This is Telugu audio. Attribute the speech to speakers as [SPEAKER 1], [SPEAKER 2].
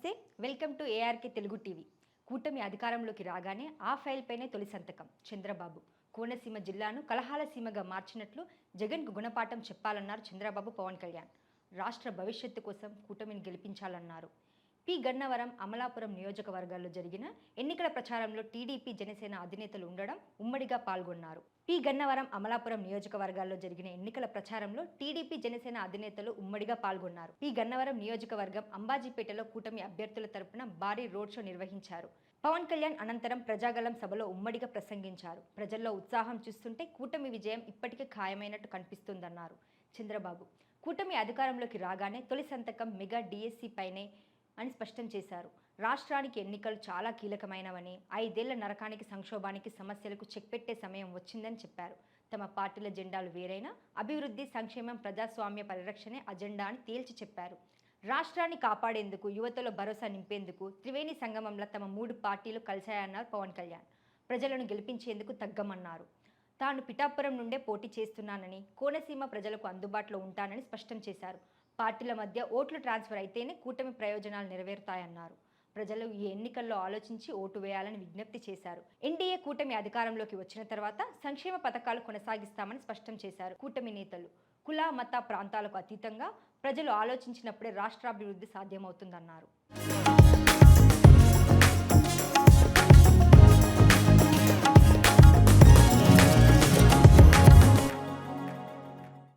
[SPEAKER 1] నమస్తే welcome to ARK Telugu TV. కూటమి అధికారంలోకి రాగానే ఆ ఫైల్ పైనే తొలి సంతకం. చంద్రబాబు. కోనసీమ జిల్లాను కలహాల సీమగా మార్చినట్లు జగన్కు గుణపాఠం చెప్పాలన్నారు చంద్రబాబు పవన్ కళ్యాణ్. రాష్ట్ర భవిష్యత్తు కోసం కూటమిని గెలిపించాలన్నారు. పి. గన్నవరం అమలాపురం నియోజకవర్గాల్లో జరిగిన ఎన్నికల ప్రచారంలో టీడీపీ జనసేన అధినేతలు ఉండడం ఉమ్మడిగా పాల్గొన్నారు. పి. గన్నవరం అమలాపురం నియోజకవర్గాల్లో జరిగిన ఎన్నికల ప్రచారంలో టీడీపీ జనసేన అధినేతలు ఉమ్మడిగా పాల్గొన్నారు. పి. గన్నవరం నియోజకవర్గం అంబాజీపేటలో కూటమి అభ్యర్థుల తరపున భారీ రోడ్ షో నిర్వహించారు. పవన్ కళ్యాణ్ అనంతరం ప్రజాగలం సభలో ఉమ్మడిగా ప్రసంగించారు. ప్రజల్లో ఉత్సాహం చూస్తుంటే కూటమి విజయం ఇప్పటికే ఖాయమైనట్టు కనిపిస్తుందన్నారు చంద్రబాబు. కూటమి అధికారంలోకి రాగానే తొలి సంతకం మెగా డిఎస్సి పైనే అని స్పష్టం చేశారు. రాష్ట్రానికి ఎన్నికలు చాలా కీలకమైనవని ఐదేళ్ళ నరకానికి సంక్షోభానికి సమస్యలకు చెక్ పెట్టే సమయం వచ్చిందని చెప్పారు. తమ పార్టీల జెండాలు వేరైనా అభివృద్ధి సంక్షేమం ప్రజాస్వామ్య పరిరక్షణే అజెండా అని తేల్చి చెప్పారు. రాష్ట్రాన్ని కాపాడేందుకు యువతలో భరోసా నింపేందుకు త్రివేణి సంగమంలో తమ మూడు పార్టీలు కలిశాయన్నారు పవన్ కళ్యాణ్. ప్రజలను గెలిపించేందుకు తగ్గమన్నారు. తాను పిఠాపురం నుండే పోటీ చేస్తున్నానని కోనసీమ ప్రజలకు అందుబాటులో ఉంటానని స్పష్టం చేశారు. పార్టీల మధ్య ఓట్లు ట్రాన్స్ఫర్ అయితేనే కూటమి ప్రయోజనాలు నెరవేరుతాయన్నారు. ప్రజలు ఈ ఎన్నికల్లో ఆలోచించి ఓటు వేయాలని విజ్ఞప్తి చేశారు. ఎన్డీఏ కూటమి అధికారంలోకి వచ్చిన తర్వాత సంక్షేమ పథకాలు కొనసాగిస్తామని స్పష్టం చేశారు కూటమి నేతలు. కుల మత ప్రాంతాలకు అతీతంగా ప్రజలు ఆలోచించినప్పుడే రాష్ట్రాభివృద్ధి సాధ్యమవుతుందన్నారు.